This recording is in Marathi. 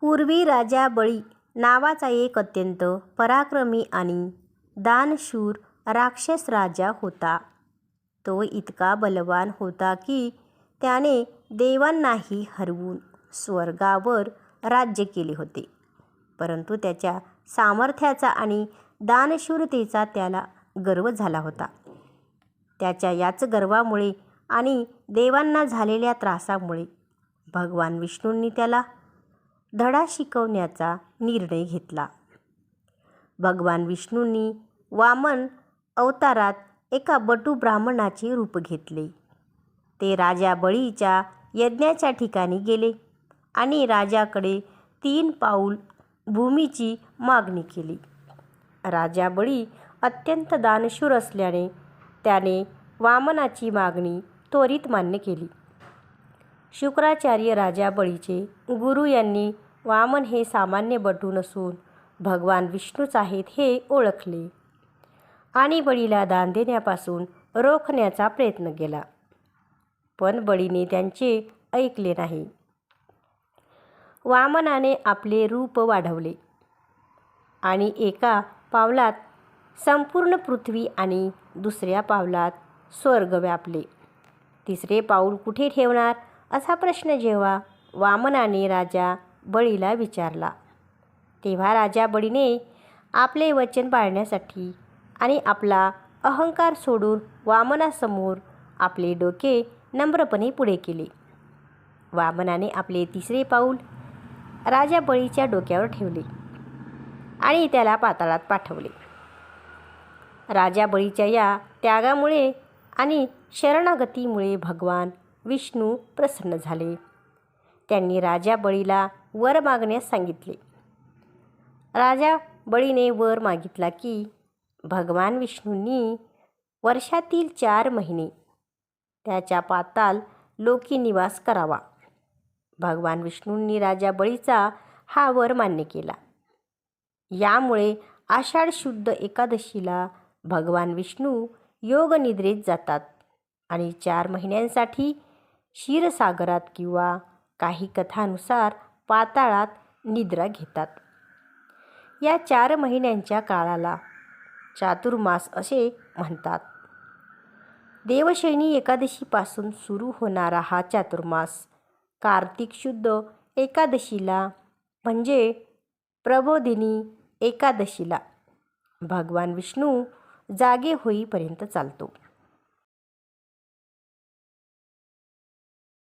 पूर्वी राजा बळी नावाचा एक अत्यंत पराक्रमी आणि दानशूर राक्षस राजा होता. तो इतका बलवान होता की त्याने देवांनाही हरवून स्वर्गावर राज्य केले होते. परंतु त्याच्या सामर्थ्याचा आणि दानशूरतेचा त्याला गर्व झाला होता. त्याच्या याच गर्वामुळे आणि देवांना झालेल्या त्रासामुळे भगवान विष्णूंनी त्याला धडा शिकवण्याचा निर्णय घेतला. भगवान विष्णूंनी वामन अवतारात एका बटू ब्राह्मणाचे रूप घेतले. ते राजा बळीच्या यज्ञाच्या ठिकाणी गेले आणि राजाकडे तीन पाऊल भूमीची मागणी केली. राजा बळी अत्यंत दानशूर असल्याने त्याने वामनाची मागणी त्वरित मान्य केली. शुक्राचार्य राजा बळीचे गुरु यांनी वामन हे सामान्य बटू नसून भगवान विष्णूच आहेत हे ओळखले आणि बळीला दान देण्यापासून रोखण्याचा प्रयत्न केला. पण बळीने त्यांचे ऐकले नाही. वामनाने आपले रूप वाढवले आणि एका पावलात संपूर्ण पृथ्वी आणि दुसऱ्या पावलात स्वर्ग व्यापले. तिसरे पाऊल कुठे ठेवणार असा प्रश्न जेव्हा वामनाने राजा बळीला विचारला तेव्हा राजा बळीने आपले वचन पाळण्यासाठी आणि आपला अहंकार सोडून वामनासमोर आपले डोके नम्रपणे पुढे केले. वामनाने आपले तिसरे पाऊल राजा बळीच्या डोक्यावर ठेवले आणि त्याला पाताळात पाठवले. राजा बळीच्या या त्यागामुळे आणि शरणागतीमुळे भगवान विष्णू प्रसन्न झाले. त्यांनी राजा बळीला वर मागण्यास सांगितले. राजा बळीने वर मागितला की भगवान विष्णूंनी वर्षातील चार महिने त्याच्या पाताल लोकी निवास करावा. भगवान विष्णूंनी राजा बळीचा हा वर मान्य केला. यामुळे आषाढ शुद्ध एकादशीला भगवान विष्णू योगनिद्रेत जातात आणि चार महिन्यांसाठी क्षीरसागरात किंवा काही कथानुसार पाताळात निद्रा घेतात. या चार महिन्यांच्या काळाला चातुर्मास असे म्हणतात. देवशयनी एकादशीपासून सुरू होणारा हा चातुर्मास कार्तिक शुद्ध एकादशीला म्हणजे प्रबोधिनी एकादशीला भगवान विष्णू जागे होईपर्यंत चालतो.